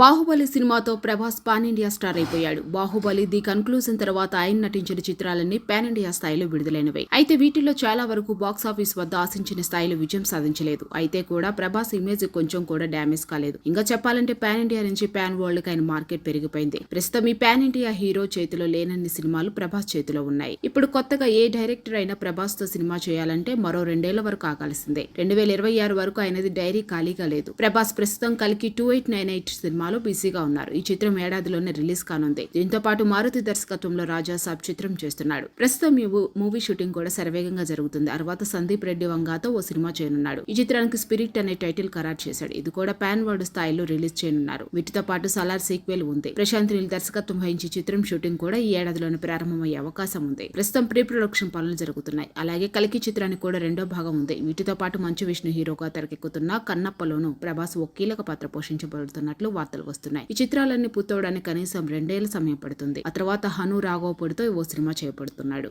బాహుబలి సినిమాతో Prabhas pan India star అయిపోయాడు. Baahubali the conclusion తర్వాత ఆయన నటించిన చిత్రాలన్నీ పాన్ ఇండియా స్థాయిలో విడుదలైనవి. అయితే వీటిల్లో చాలా వరకు బాక్స్ ఆఫీస్ వద్ద ఆశించిన స్థాయిలో విజయం సాధించలేదు. అయితే కూడా ప్రభాస్ ఇమేజ్ కొంచెం కూడా డ్యామేజ్ కాలేదు. ఇంకా చెప్పాలంటే పాన్ ఇండియా నుంచి పాన్ వరల్డ్కి ఆయన మార్కెట్ పెరిగిపోయింది. ప్రస్తుతం ఈ పాన్ ఇండియా హీరో చేతిలో లేనన్ని సినిమాలు ప్రభాస్ చేతిలో ఉన్నాయి. ఇప్పుడు కొత్తగా ఏ డైరెక్టర్ అయినా ప్రభాస్తో సినిమా చేయాలంటే మరో రెండేళ్ళ వరకు ఆగాల్సిందే. రెండు వేల ఇరవై ఆరు వరకు ఆయనది డైరీ ఖాళీగా లేదు. ప్రభాస్ ప్రస్తుతం కలికి two eight nine eight cinema సినిమాలో బిజీగా ఉన్నారు. ఈ చిత్రం ఏడాదిలోనే రిలీజ్ కానుంది. దీంతో పాటు మారుతి దర్శకత్వంలో రాజా సాబ్ చిత్రం చేస్తున్నాడు. ప్రస్తుతం ఈ మూవీ షూటింగ్ కూడా శరవేగంగా జరుగుతుంది. తర్వాత సందీప్ రెడ్డి వంగాతో ఓ సినిమా చేయనున్నాడు. ఈ చిత్రానికి స్పిరిట్ అనే టైటిల్ ఖరారు చేశాడు. ఇది కూడా పాన్ వరల్డ్ స్థాయిలో రిలీజ్ చేయనున్నారు. వీటితో పాటు సలార్ సీక్వెల్ ఉంది. ప్రశాంత్ నీల్ దర్శకత్వం వహించి చిత్రం షూటింగ్ కూడా ఈ ఏడాదిలోనే ప్రారంభమయ్యే అవకాశం ఉంది. ప్రస్తుతం ప్రీ ప్రొడక్షన్ పనులు జరుగుతున్నాయి. అలాగే కలికి చిత్రానికి కూడా రెండో భాగం ఉంది. వీటితో పాటు మంచు విష్ణు హీరోగా తెరకెక్కుతున్న కన్నప్పలోను ప్రభాస్ ఓ కీలక పాత్ర పోషించబడుతున్నట్లు వార్త వార్తలు వస్తున్నాయి. ఈ చిత్రాలన్నీ పూర్తవడానికి కనీసం రెండేళ్ళ సమయం పడుతుంది. ఆ తర్వాత హను రాఘవపూడితో ఓ సినిమా చేపడుతున్నాడు.